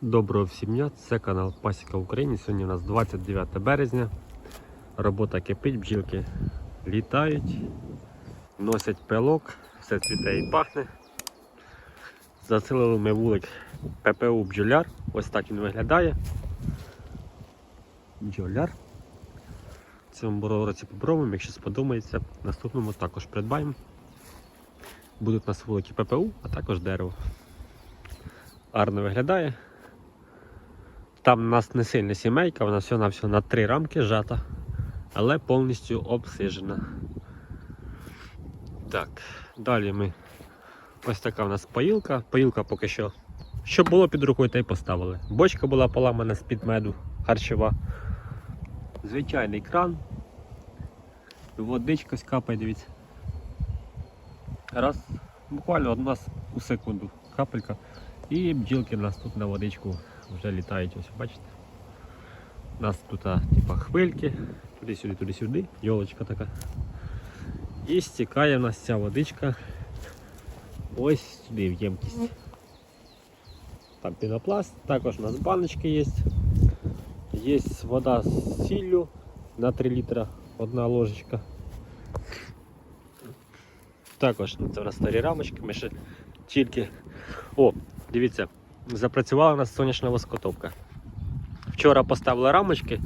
Доброго всім дня, це канал Пасіка України. Сьогодні у нас 29 березня. Робота кипить, бджілки літають, носять пилок, все цвіте і пахне. Заселили ми вулик ППУ бджоляр. Ось так він виглядає. Бджоляр. В цьому році попробуємо, якщо сподобається, наступному також придбаємо. Будуть у нас вулики ППУ, а також дерево. Гарно виглядає. Там у нас не сильна сімейка, вона всього на три рамки зжата, але повністю обсижена. Так, далі ми. Ось така у нас поїлка. Поїлка поки що. Що було під рукою, та й поставили. Бочка була поламана з-під меду, харчова. Звичайний кран. Водичка капає, дивіться. Раз, буквально одна у секунду капелька. І бджілки у нас тут на водичку вже літають, ось бачите. У нас тут а, типа хвильки, туди-сюди, туди-сюди, йолочка така. І стікає в нас ця водичка ось сюди в ємкість. Там пінопласт, також у нас баночки є. Є вода з сіллю на 3 літра, одна ложечка. Також ну, це у нас старі рамочки, ми ще тільки. О, дивіться, запрацювала у нас сонячна воскотопка. Вчора поставили рамочки,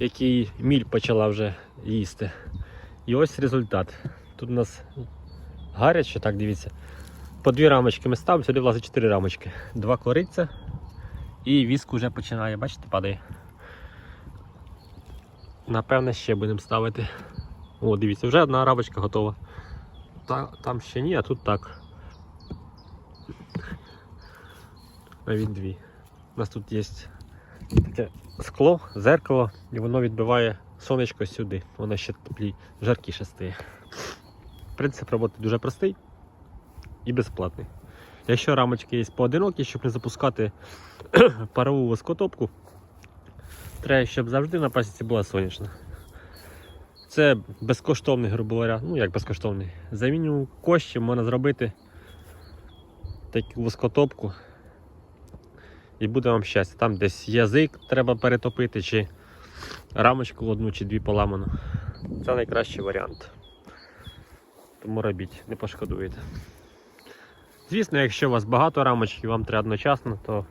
які міль почала вже їсти. І ось результат. Тут у нас гаряче, так дивіться. По дві рамочки ми ставимо, сюди влазить чотири рамочки. Два кориця і віск вже починає, бачите, падає. Напевне, ще будемо ставити. О, дивіться, вже одна рамочка готова. Там ще ні, а тут так. Навіть дві. У нас тут є таке скло, зеркало, і воно відбиває сонечко сюди. Воно ще теплі, жаркіше стає. Принцип роботи дуже простий і безплатний. Якщо рамочки є поодинокі, щоб не запускати парову воскотопку, треба, щоб завжди на пасіці була сонячна. Це безкоштовний, грубо говоря, ну як безкоштовний. За мінімум коштів можна зробити таку воскотопку. І буде вам щастя. Там десь язик треба перетопити, чи рамочку одну чи дві поламану. Це найкращий варіант. Тому робіть, не пошкодуєте. Звісно, якщо у вас багато рамочок і вам треба одночасно, то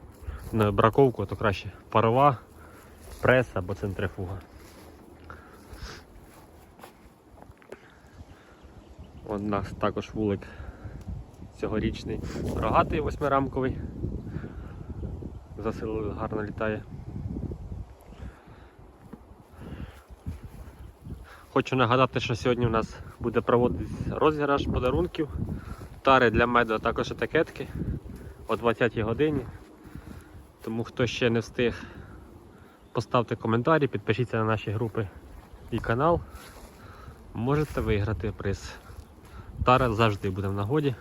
на браковку то краще парова, прес або центрифуга. У нас також вулик цьогорічний рогатий восьмирамковий. Засилили, гарно літає. Хочу нагадати, що сьогодні у нас буде проводитись розіграш подарунків. Тари для меду, а також етикетки о 20-й годині. Тому хто ще не встиг, поставте коментарі, підпишіться на наші групи і канал. Можете виграти приз. Тара завжди буде в нагоді.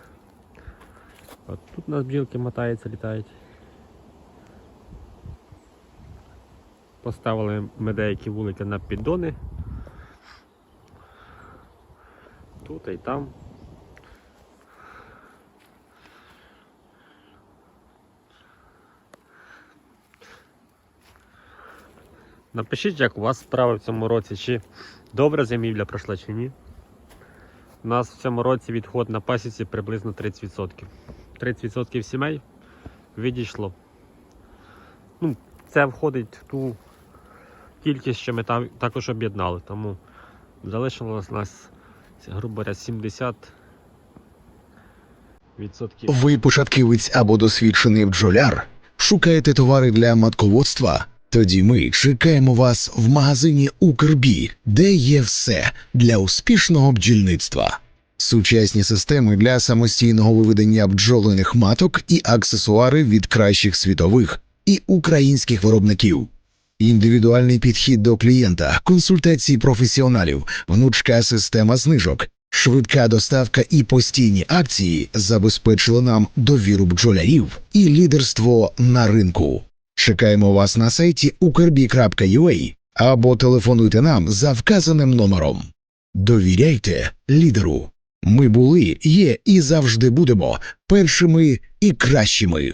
От тут у нас бджілки мотаються, літають. Поставили ми деякі вулики на піддони. Тут і там. Напишіть, як у вас справи в цьому році, чи добра зимівля пройшла, чи ні. У нас в цьому році відход на пасіці приблизно 30%. 30% сімей відійшло. Ну, це входить в ту кількість, що ми там також об'єднали. Тому залишилось нас, грубо говоря, 70%. відсотків. Ви початківець або досвідчений бджоляр? Шукаєте товари для матководства? Тоді ми чекаємо вас в магазині Укрбі, де є все для успішного бджільництва. Сучасні системи для самостійного виведення бджолених маток і аксесуари від кращих світових і українських виробників. Індивідуальний підхід до клієнта, консультації професіоналів, гнучка система знижок, швидка доставка і постійні акції забезпечили нам довіру бджолярів і лідерство на ринку. Чекаємо вас на сайті ukrbі.ua або телефонуйте нам за вказаним номером. Довіряйте лідеру. Ми були, є і завжди будемо першими і кращими.